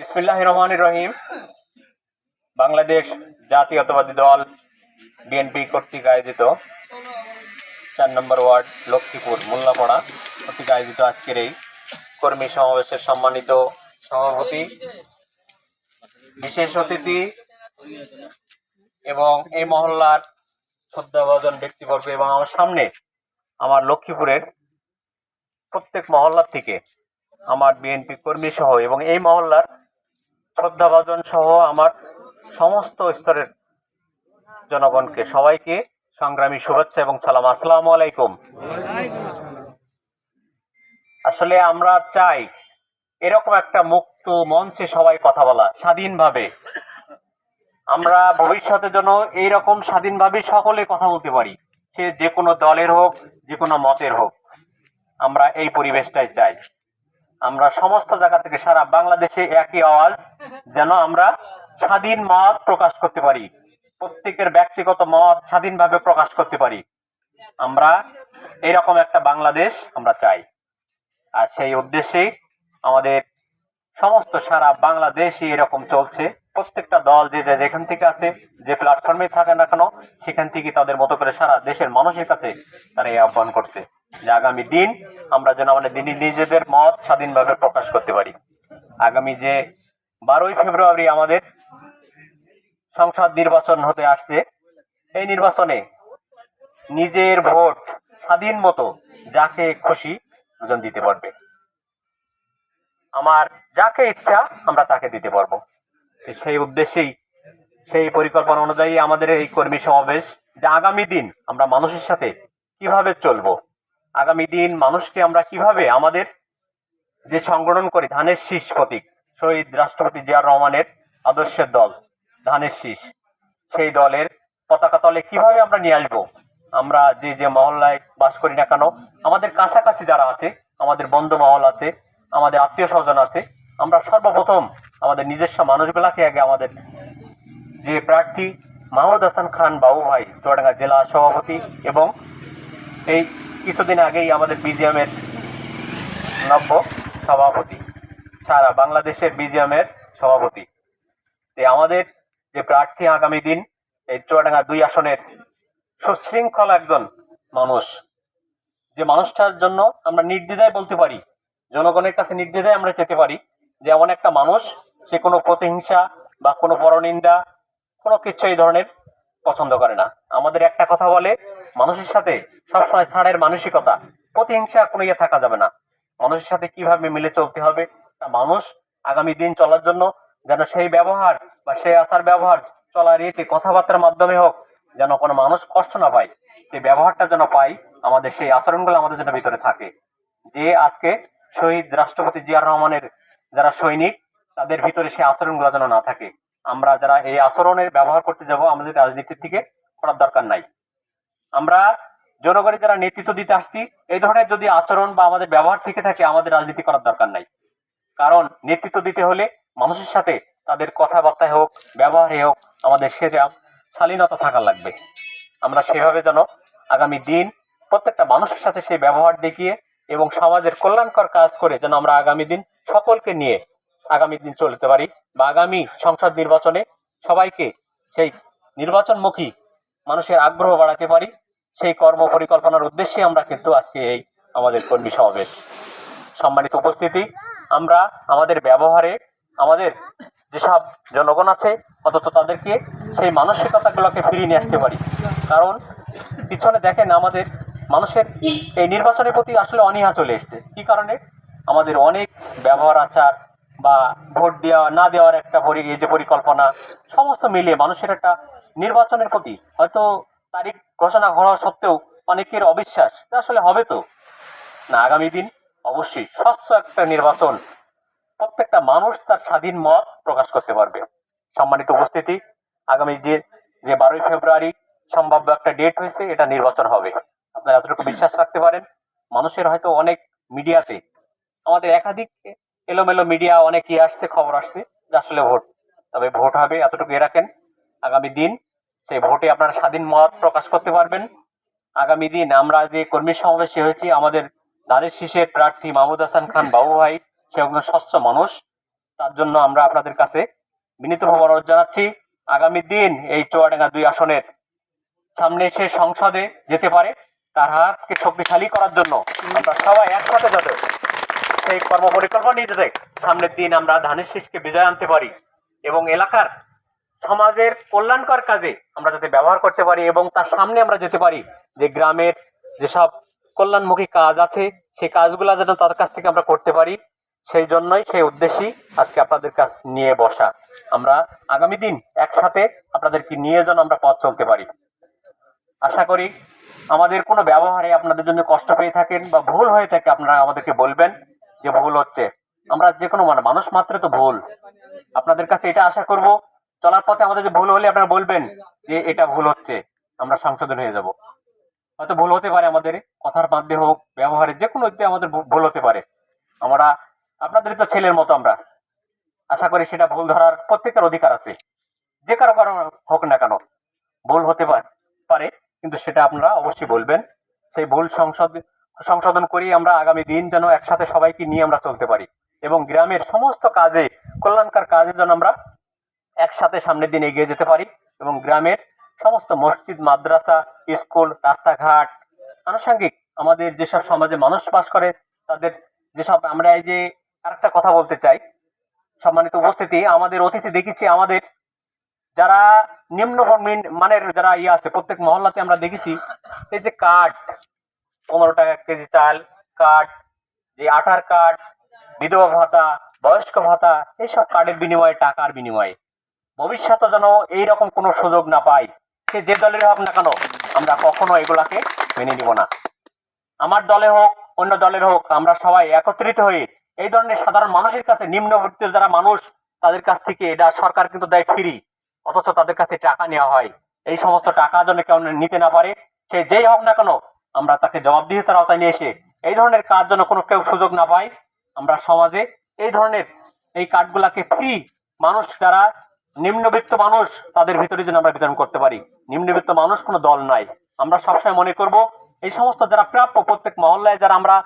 বিসমিল্লাহ রহমান রহিম বাংলাদেশ জাতীয়তাবাদী দল বিএনপি কর্তৃক আয়োজিত চার নম্বর ওয়ার্ড, লক্ষ্মীপুর, মোল্লাপাড়া কর্তৃক আয়োজিত আজকের এই কর্মী সমাবেশের সম্মানিত সভাপতি, বিশেষ অতিথি এবং এই মহল্লার শ্রদ্ধাভাজন ব্যক্তিবর্গ এবং আমার সামনে আমার লক্ষ্মীপুরের প্রত্যেক মহল্লার থেকে আমার বিএনপি কর্মী সহ এবং এই মহল্লার শ্রদ্ধাভাজন সহ আমার সমস্ত স্তরের জনগণকে সবাইকে সংগ্রামী শুভেচ্ছা এবং সালাম। আসসালামু আলাইকুম। আসলে আমরা চাই এরকম একটা মুক্ত মঞ্চে সবাই কথা বলা, স্বাধীনভাবে। আমরা ভবিষ্যতে যেন এইরকম স্বাধীনভাবে সকলে কথা বলতে পারি, সে যে কোনো দলের হোক, যে কোনো মতের হোক। আমরা এই পরিবেশটাই চাই। আমরা সমস্ত জায়গা থেকে সারা বাংলাদেশে একই আওয়াজ, যেন আমরা স্বাধীন মত প্রকাশ করতে পারি। প্রত্যেকের ব্যক্তিগত মত স্বাধীনভাবে প্রকাশ করতে পারি। আমরা এরকম একটা বাংলাদেশ আমরা চাই। আর সেই উদ্দেশ্যেই আমাদের সমস্ত সারা বাংলাদেশই এরকম চলছে। প্রত্যেকটা দল যে যে যেখান থেকে আছে, যে প্ল্যাটফর্মে থাকে না কেন, সেখান থেকে তাদের মতো করে সারা দেশের মানুষের কাছে তারা এই আহ্বান করছে। যে আগামী দিন আমরা যেন আমাদের নিজেদের মত স্বাধীনভাবে প্রকাশ করতে পারি। আগামী যে বারোই ফেব্রুয়ারি আমাদের সংসদ নির্বাচন হতে আসছে, এই নির্বাচনে নিজের ভোট স্বাধীন মতো যাকে খুশি দুজন দিতে পারবে। আমার যাকে ইচ্ছা আমরা তাকে দিতে পারব। সেই উদ্দেশ্যেই, সেই পরিকল্পনা অনুযায়ী আমাদের এই কর্মী সমাবেশ যে আগামী দিন আমরা মানুষের সাথে কীভাবে চলবো আগামী দিন মানুষকে আমরা কীভাবে আমাদের যে সংগঠন করি, ধানের শীষ প্রতীক, শহীদ রাষ্ট্রপতি জিয়ার রহমানের আদর্শের দল, ধানের শীষ, সেই দলের পতাকা তলে কীভাবে আমরা নিয়ে আসব? আমরা যে যে মহল্লায় বাস করি না কেন, আমাদের কাছাকাছি যারা আছে, আমাদের বন্ধু মহল আছে, আমাদের আত্মীয় স্বজন আছে, আমরা সর্বপ্রথম আমাদের নিজস্ব মানুষগুলাকে আগে আমাদের যে প্রার্থী মাহমুদ হাসান খান বাবু ভাই চুয়াডাঙ্গা জেলা সভাপতি এবং এই কিছুদিন আগেই আমাদের বিজিএমের নব্য সভাপতি, সারা বাংলাদেশের বিজিএমের সভাপতি। তো আমাদের যে প্রার্থী আগামী দিন এই চুয়াডাঙ্গা দুই আসনের সুশৃঙ্খল একজন মানুষ, যে মানুষটার জন্য আমরা নির্দ্বিধায় বলতে পারি, জনগণের কাছে নির্দ্বিধায় আমরা যেতে পারি যে এমন একটা মানুষ, সে কোনো প্রতিহিংসা বা কোনো পরনিন্দা, কোনো কিছু এই ধরনের পছন্দ করে না। আমাদের একটা কথা বলে, মানুষের সাথে সবসময় ছাড়ের মানসিকতা, প্রতিহিংসা কোনো ইয়ে থাকা যাবে না। মানুষের সাথে কীভাবে মিলে চলতে হবে মানুষ আগামী দিন চলার জন্য যেন সেই ব্যবহার বা সেই আচার ব্যবহার চলার ইয়েতে কথাবার্তার মাধ্যমে হোক, যেন কোনো মানুষ কষ্ট না পায়, সেই ব্যবহারটা যেন পাই আমাদের সেই আচরণগুলো আমাদের যেন ভিতরে থাকে। যে আজকে শহীদ রাষ্ট্রপতি জিয়ার রহমানের যারা সৈনিক, তাদের ভিতরে সেই আচরণগুলো যেন না থাকে। আমরা যারা এই আচরণের ব্যবহার করতে যাব, আমাদের রাজনীতির থেকে করার দরকার নাই। আমরা জনগণের যারা নেতৃত্ব দিতে আসছি, এই ধরনের যদি আচরণ বা আমাদের ব্যবহার থেকে থাকে, আমাদের রাজনীতি করার দরকার নাই। কারণ নেতৃত্ব দিতে হলে মানুষের সাথে তাদের কথাবার্তায় হোক, ব্যবহারে হোক, আমাদের সেটা শালীনতা থাকা লাগবে। আমরা সেভাবে যেন আগামী দিন প্রত্যেকটা মানুষের সাথে সেই ব্যবহার দেখিয়ে এবং সমাজের কল্যাণকর কাজ করে যেন আমরা আগামী দিন সকলকে নিয়ে আগামী দিন চলতে পারি বা আগামী সংসদ নির্বাচনে সবাইকে সেই নির্বাচনমুখী মানুষের আগ্রহ বাড়াতে পারি। সেই কর্ম পরিকল্পনার উদ্দেশ্যে আমরা কিন্তু আজকে এই আমাদের কর্মী সমাবেশ। সম্মানিত উপস্থিতি, আমরা আমাদের ব্যবহারে আমাদের যেসব জনগণ আছে, অন্তত তাদেরকে সেই মানসিকতাগুলোকে ফিরিয়ে নিয়ে আসতে পারি। কারণ পিছনে দেখেন আমাদের মানুষের এই নির্বাচনের প্রতি আসলে অনীহা চলে এসছে। কি কারণে? আমাদের অনেক ব্যবহার, আচার বা ভোট দেওয়া, না দেওয়ার একটা এই যে পরিকল্পনা, সমস্ত মিলিয়ে মানুষের একটা নির্বাচনের প্রতি হয়তো তারিখ ঘোষণা হওয়া সত্ত্বেও অনেকের অবিশ্বাস। আসলে হবে তো? না, আগামী দিন অবশ্যই স্বচ্ছ একটা নির্বাচন। প্রত্যেকটা মানুষ তার স্বাধীন মত প্রকাশ করতে পারবে। সম্মানিত উপস্থিতি, আগামী যে যে বারোই ফেব্রুয়ারি সম্ভাব্য একটা ডেট হয়েছে, এটা নির্বাচন হবে। আপনারা এতটুকু বিশ্বাস রাখতে পারেন। মানুষের হয়তো অনেক মিডিয়াতে আমাদের একাধিক এলোমেলো মিডিয়া অনেক ইয়ে আসছে, খবর আসছে যে আসলে ভোট। তবে ভোট হবে এতটুকু রাখেন, আগামী দিন সেই ভোটে আপনারা স্বাধীন মত প্রকাশ করতে পারবেন। আগামী দিন আমরা যে কর্মী সমাবেশে হয়েছি, আমাদের দানের শীষের প্রার্থী মাহমুদ হাসান খান বাবু ভাই, সে একজন স্বচ্ছ মানুষ। তার জন্য আমরা আপনাদের কাছে বিনীতভাবে অনুরোধ জানাচ্ছি, আগামী দিন এই চুয়াডাঙ্গা দুই আসনের সামনে সে সংসদে যেতে পারে, তার হাতকে শক্তিশালী করার জন্য। আমরা সবাই একসাথে যাতে সেই কর্ম পরিকল্পনা নিয়ে যেতে সামনের দিন আমরা ধানের শীষকে বিজয় আনতে পারি এবং এলাকার সমাজের কল্যাণকর কাজে আমরা যাতে ব্যবহার করতে পারি এবং তার সামনে আমরা যেতে পারি। যে গ্রামের যেসব কল্যাণমুখী কাজ আছে, সেই কাজগুলো যেন তার কাছ থেকে আমরা করতে পারি। সেই জন্যই, সেই উদ্দেশ্যেই আজকে আপনাদের কাছ নিয়ে বসা। আমরা আগামী দিন একসাথে আপনাদেরকে নিয়ে যেন আমরা পথ চলতে পারি। আশা করি আমাদের কোনো ব্যবহারে আপনাদের জন্য কষ্ট পেয়ে থাকেন বা ভুল হয়ে থাকে, আপনারা আমাদেরকে বলবেন। যে ভুল হচ্ছে। আমরা যে কোনো মানে মানুষ মাত্র তো ভুল। আপনাদের কাছে এটা আশা করব, চলার পথে আমাদের যে ভুল হলে আপনারা বলবেন যে এটা ভুল হচ্ছে, আমরা সংশোধন হয়ে যাব। হয়তো ভুল হতে পারে আমাদের, কথার মধ্যে হোক ব্যবহারে যে কোনো দিকে আমাদের ভুল হতে পারে। আমরা আপনাদের তো ছেলের মতো আমরা। আশা করি সেটা ভুল ধরার প্রত্যেকের অধিকার আছে। যে কারও কারও হোক না কেন, ভুল হতে পারে, কিন্তু সেটা আপনারা অবশ্যই বলবেন। সেই ভুল সংশোধ সংশোধন করি, আমরা আগামী দিন যেন একসাথে সবাইকে নিয়ে আমরা চলতে পারি। এবং গ্রামের সমস্ত কাজে, কল্যাণকার কাজে যেন আমরা একসাথে সামনের দিন এগিয়ে যেতে পারি এবং গ্রামের সমস্ত মসজিদ, মাদ্রাসা, স্কুল, রাস্তাঘাট, আনুষঙ্গিক আমাদের যেসব সমাজে মানুষ বাস করে, তাদের যেসব আমরা এই যে আরেকটা কথা বলতে চাই, সম্মানিত উপস্থিতি, আমাদের অতিথি দেখেছি আমাদের যারা নিম্ন মানের যারা ইয়ে আছে, প্রত্যেক মহল্লাতে আমরা দেখেছি এই যে কার্ড পনেরো টাকা কেজি চাল কার্ড যে আঠার কার্ড বিধবা ভাতা, বয়স্ক ভাতা এইসব কার্ডের বিনিময়ে, টাকার বিনিময়ে। ভবিষ্যতে যেন এইরকম কোনো সুযোগ না পাই, সে যে দলের হোক না কেন, আমরা কখনো এগুলাকে মেনে নিব না। আমার দলে হোক, অন্য দলের হোক, আমরা সবাই একত্রিত হয়ে এই ধরনের সাধারণ মানুষের কাছে নিম্নবর্তী যারা মানুষ, তাদের কাছ থেকে এটা সরকার কিন্তু দেয় ফ্রি, অথচ তাদের কাছে টাকা নেওয়া হয়। এই সমস্ত টাকা যেন কেউ নিতে না পারে, সে যেই হোক না কেন আমরা তাকে জবাবদিহিতার আওতায় নিয়ে এসে এই ধরনের কাজ যেন কোনো কেউ সুযোগ না পায়, আমরা সমাজে এই ধরনের এই কার্ডগুলাকে ফ্রি মানুষ যারা নিম্নবিত্ত মানুষ, তাদের ভিতরে যেন আমরা বিতরণ করতে পারি। নিম্নবিত্ত মানুষ কোনো দল নয় আমরা সবসময় মনে করব, এই সমস্ত যারা প্রাপ্য, প্রত্যেক মহল্লায় যারা আমরা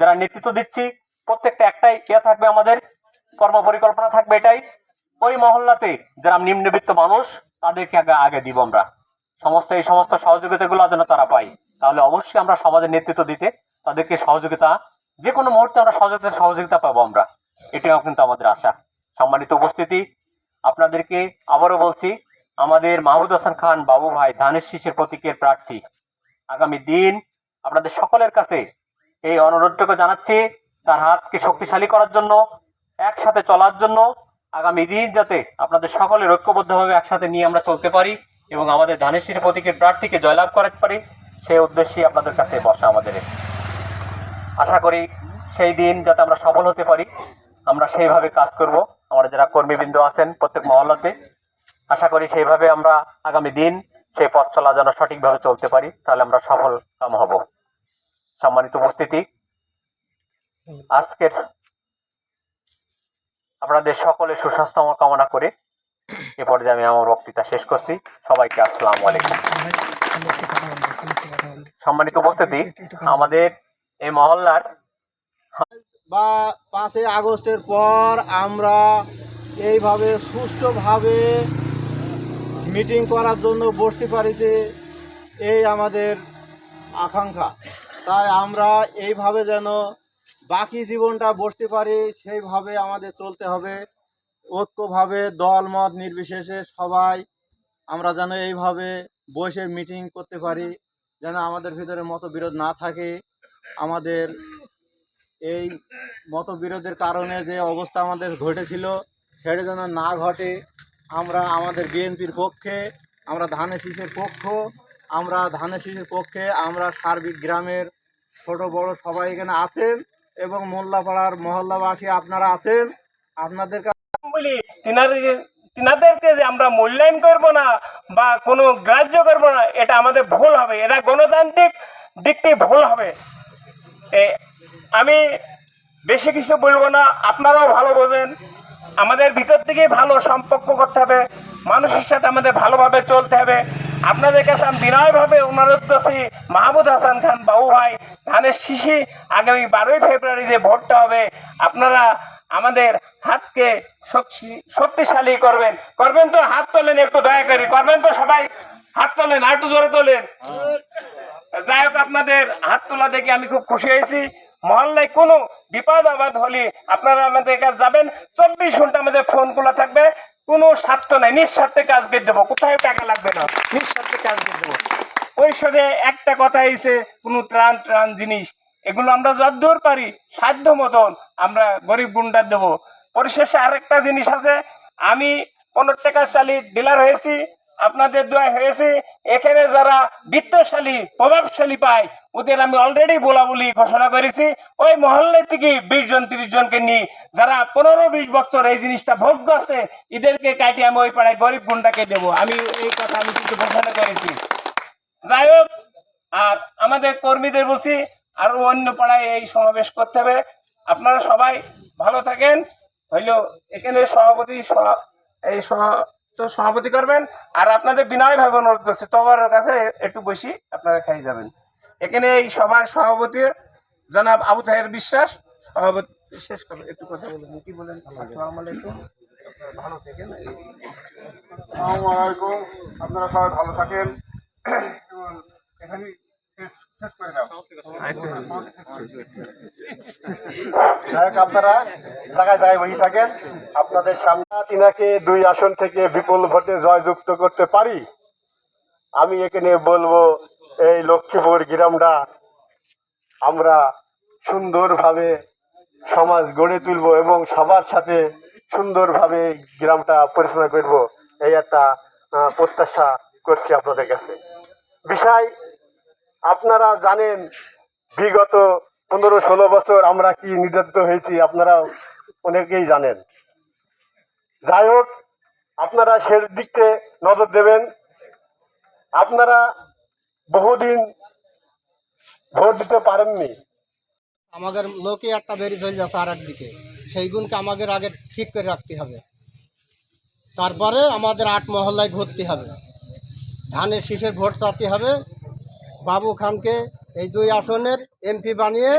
যারা নেতৃত্ব দিচ্ছি, প্রত্যেকটা একটাই ইয়ে থাকবে আমাদের কর্ম পরিকল্পনা থাকবে এটাই। ওই মহল্লাতে যারা নিম্নবিত্ত মানুষ, তাদেরকে আগে আগে দিব আমরা। সমস্ত, এই সমস্ত সহযোগিতাগুলো যেন তারা পায়। তাহলে অবশ্যই আমরা সমাজের নেতৃত্ব দিতে তাদেরকে সহযোগিতা যে কোনো মুহূর্তে আমরা সহযোগিতা সহযোগিতা পাবো আমরা। এটাও কিন্তু আমাদের আশা। সম্মানিত উপস্থিতি, আপনাদেরকে আবারও বলছি, আমাদের মাহমুদ হাসান খান বাবু ভাই ধানের শীষের প্রতীকের প্রার্থী। আগামী দিন আপনাদের সকলের কাছে এই অনুরোধটুকু জানাচ্ছি, তার হাতকে শক্তিশালী করার জন্য, একসাথে চলার জন্য। আগামী দিন যাতে আপনাদের সকলের ঐক্যবদ্ধভাবে একসাথে নিয়ে আমরা চলতে পারি। এবং আমাদের ধানের শীষের প্রতীকের প্রার্থীকে জয়লাভ করাতে পারি। সেই উদ্দেশ্যে আপনাদের কাছে বসা আমাদের আশা করি সেই দিন যাতে আমরা সফল হতে পারি, আমরা সেইভাবে কাজ করব। আমরা যারা কর্মীবৃন্দ আছেন প্রত্যেক মহল্লাতে, আশা করি সেইভাবে আমরা আগামী দিন সেই পথ চলা যেন সঠিকভাবে চলতে পারি, তাহলে আমরা সফল কাম হব। সম্মানিত উপস্থিতি, আজকের আপনাদের সকলে সুস্বাস্থ্য কামনা করে এ পর্যায়ে আমি আমার বক্তৃতা শেষ করছি। সবাইকে আসসালামু আলাইকুম। সম্মানিত উপস্থিতি, আমাদের এই মহল্লার বা পাঁচই আগস্টের পর আমরা এইভাবে সুষ্ঠুভাবে মিটিং করার জন্য বসতে পারিতে এই আমাদের আকাঙ্ক্ষা। তাই আমরা এইভাবে যেন বাকি জীবনটা বসতে পারি, সেইভাবে আমাদের চলতে হবে। ঐক্যভাবে দল মত নির্বিশেষে সবাই আমরা যেন এইভাবে বসে মিটিং করতে পারি, যেন আমাদের ভিতরে মতবিরোধ না থাকে। আমাদের এই মতবিরোধের কারণে যে অবস্থা আমাদের ঘটেছিল, সেটা যেন না ঘটে। আমরা আমাদের বিএনপির পক্ষে, আমরা ধানের শীষের পক্ষ, আমরা ধানের শীষের পক্ষে, আমরা সার্বিক গ্রামের ছোট বড় সবাই এখানে আছেন এবং মোল্লাপাড়ার মহল্লাবাসী আপনারা আছেন। আপনাদের বলি, তিনাদের তিনাদেরকে যে আমরা মূল্যায়ন করব না বা কোনো গ্রাহ্য করব না, এটা আমাদের ভুল হবে। এটা গণতান্ত্রিক দিক থেকে ভুল হবে। আমি বেশি কিছু বলব না। আপনারাও ভালো বোঝেন। আমাদের ভিতর থেকেই ভালো সম্পর্ক করতে হবে। মানুষের সাথে আমাদের ভালোভাবে চলতে হবে। আপনাদের কাছে আমি বিনয়ভাবে অনুরোধ করছি, মাহমুদ হাসান খান বাবু ভাই, ধানের শিশি আগামী বারোই ফেব্রুয়ারি যে ভোটটা হবে, আপনারা আমাদের হাতকে শক্তি- শক্তিশালী করবেন। করবেন তো হাত তোলেন, একটু দয়া করে। করবেন তো সবাই হাত তোলেন, আর একটু জোরে তোলেন। যাই হোক, আপনাদের হাত তোলা দেখে আমি খুব খুশি হয়েছি। মহল্লায় কোনো বিপদ আবাদ হলে আপনারা আমাদের কাছে যাবেন। চব্বিশ ঘণ্টা আমাদের ফোন খোলা থাকবে। কোনো স্বার্থ নাই। নিঃস্বার্থে কাজ করে দেবো। কোথায় টাকা লাগবে না? নিঃস্বার্থে কাজ করে দেবো। ওই পরিষদে একটা কথা এসে কোনো ত্রাণ ত্রাণ জিনিস এগুলো আমরা যতদূর পারি, সাধ্য মতন আমরা গরিব গুন্ডার দেবো। পরিশেষে আরেকটা জিনিস আছে, আমি পনেরো টাকা চালি ডিলার হয়েছি, আপনাদের দোয়া হয়েছে, এখানে যারা বিত্তশালী, প্রভাবশালী পায়, ওদের আমি অলরেডি বলা বলি ঘোষণা করেছি। ওই মহল্লা থেকে বিশ জন, তিরিশ জনকে নিয়ে যারা পনেরো, বিশ বছর এই জিনিসটা ভোগ্য আছে, এদেরকে কাটিয়ে আমি ওই পাড়ায় গরিব গুন্ডাকে দেবো। আমি এই কথা আমি কিন্তু ঘোষণা করেছি। যাই হোক, আর আমাদের কর্মীদের বলছি আরও অন্য পাড়ায় এই সমাবেশ করতে হবে। আপনারা সবাই ভালো থাকেন। হইল, এখানে সভাপতি এই তো সভাপতি করবেন। আর আপনাদের বিনয় ভাবে অনুরোধ করছি তোমার কাছে একটু বেশি আপনারা খাই যাবেন। এখানে এই সভার সভাপতি জনাব আবু তাহের বিশ্বাস, সভাপতি, শেষ করবেন একটু কথা বলবেন কি বলেন? আলাইকুম। ভালো থাকেন আপনারা সবাই ভালো থাকেন। এখানে আপনারা জায়গায় জায়গায় বসে থাকেন। আপনাদের সামনে তিনাকে দুই আসন থেকে বিপুল ভোটে জয়যুক্ত করতে পারি? আমি এখানে বলব, এই লক্ষ্মীপুর গ্রামটা আমরা সুন্দরভাবে সমাজ গড়ে তুলব এবং সবার সাথে সুন্দরভাবে গ্রামটা পরিচালনা করব, এই একটা প্রত্যাশা করছি আপনাদের কাছে। বিষয় আপনারা জানেন বিগত পনেরো, ষোলো বছর আমরা কি নির্যাতিত হয়েছি, আপনারা অনেকেই জানেন। যাই হোক, আপনারা সেদিকে নজর দেবেন। আপনারা বহুদিন ভোট দিতে পারেননি। আমাদের লোকই একটা বেরিয়ে চলে যাচ্ছে আর একদিকে সেই গুণকে আমাদের আগে ঠিক করে রাখতে হবে। তারপরে আমাদের আট মহল্লায় ঘুরতে হবে। ধানের শীষের ভোট চাতে হবে। বাবু খানকে এই দুই আসনের এমপি বানিয়ে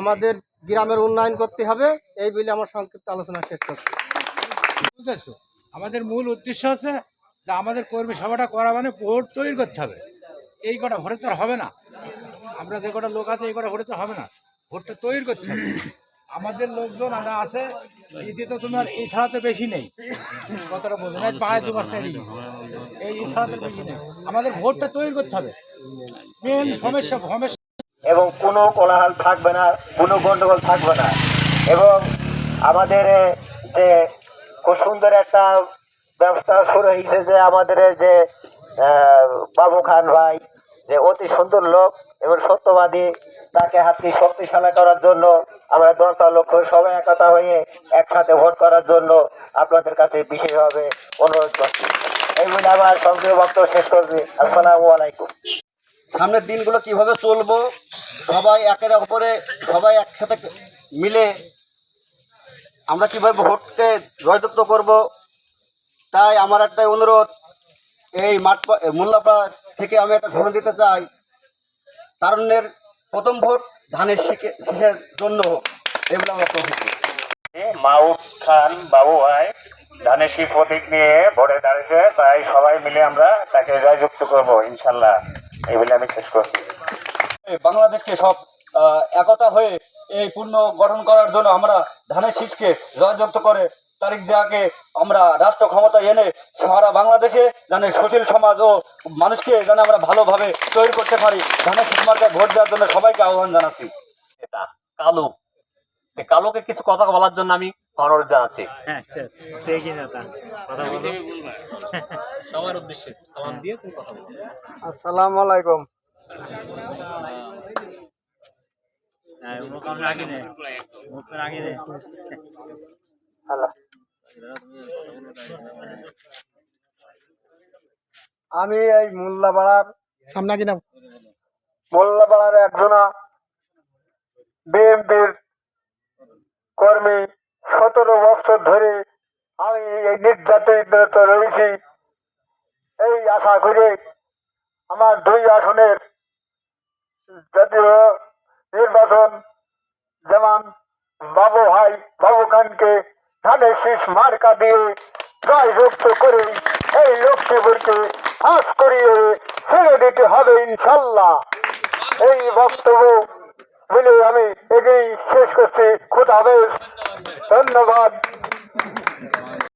আমাদের গ্রামের উন্নয়ন করতে হবে, এই বলে আমার সংক্ষিপ্ত আলোচনা শেষ করছি। বুঝতেছো আমাদের মূল উদ্দেশ্য আছে যে আমাদের কর্মী সভাটা করা মানে ভোট তৈরি করতে হবে। এই কটা ভোটে তো হবে না। আমরা যে কটা লোক আছে, এই কটা ভোটে তো হবে না। ভোটটা তৈরি করতে হবে। আমাদের লোকজন আমরা আছে এতে তো তোমার এই ছাড়া তো বেশি নেই। কতটা বোঝো না পাড়ায় দু পাঁচটা এই এই ছাড়া তো বেশি নেই। আমাদের ভোটটা তৈরি করতে হবে। এবং কোনো কোলাহল থাকবে না, কোনো গন্ডগোল থাকবে না। এবং আমাদের যে খুব সুন্দর একটা ব্যবস্থা শুরু হয়েছে যে আমাদের যে বাবু খান ভাই, যে অতি সুন্দর লোক এবং সত্যবাদী, তাকে হাতটি শক্তিশালী করার জন্য আমরা দশটা লক্ষ্য সবাই একতা হয়ে একসাথে ভোট করার জন্য আপনাদের কাছে বিশেষভাবে অনুরোধ করছি। এই বলে আমার সংগ্রহ বক্তব্য শেষ করছি। আসসালামু আলাইকুম। সামনের দিনগুলো কীভাবে চলবো? সবাই একের অপরে সবাই একসাথে মিলে আমরা কীভাবে ভোটকে জয়যুক্ত করব? তাই আমার একটাই অনুরোধ, এই মাঠ মোল্লাপাড়া থেকে আমি একটা ঘোষণা দিতে চাই। তারুণ্যের প্রথম ভোট ধানের শিখে শীষের জন্য এগুলো আমরা মাউদ খান বাবু ভাই, ধানের শীষ প্রতীক নিয়ে ভোটে দাঁড়িয়েছে, তাই সবাই মিলে আমরা তাকে জয়যুক্ত করব, ইনশাল্লাহ। এই বলে আমি শেষ করছি বাংলাদেশকে সব একতা হয়ে এই পূর্ণ গঠন করার জন্য আমরা ধানের শীষকে জয়যুক্ত করে তারিখ যাকে আমরা রাষ্ট্র ক্ষমতা এনে সারা বাংলাদেশে যেন সুশীল সমাজ ও মানুষকে যেন আমরা ভালোভাবে তৈরি করতে পারি, ধানের শীষ মার্কায় ভোট দেওয়ার জন্য সবাইকে আহ্বান জানাচ্ছি। এটা কালু। কালুকে কিছু কথা বলার জন্য আমি অনুরোধ জানাচ্ছি সবার উদ্দেশ্যে সালাম দিয়ে তুমি কথা বলো। আসসালামু আলাইকুম। আমি এই মোল্লাপাড়ার সামনা কিনা মোল্লাপাড়ার একজনা বিএনপির কর্মী সতেরো বছর ধরে আমি এই নির্যাতিত রয়েছি এই আশা করে আমার দুই আসনের জাতীয় নির্বাচন যেমন বাবু ভাই, বাবু খানকে ধানের শীষ মার্কা দিয়ে জয়যুক্ত করে এই লক্ষ্মীপুরকে ফাঁস করিয়ে ছেড়ে দিতে হবে ইনশাল্লাহ। এই বক্তব্য বলে আমি এগিয়ে শেষ করছি। খুদ ধন্যবাদ।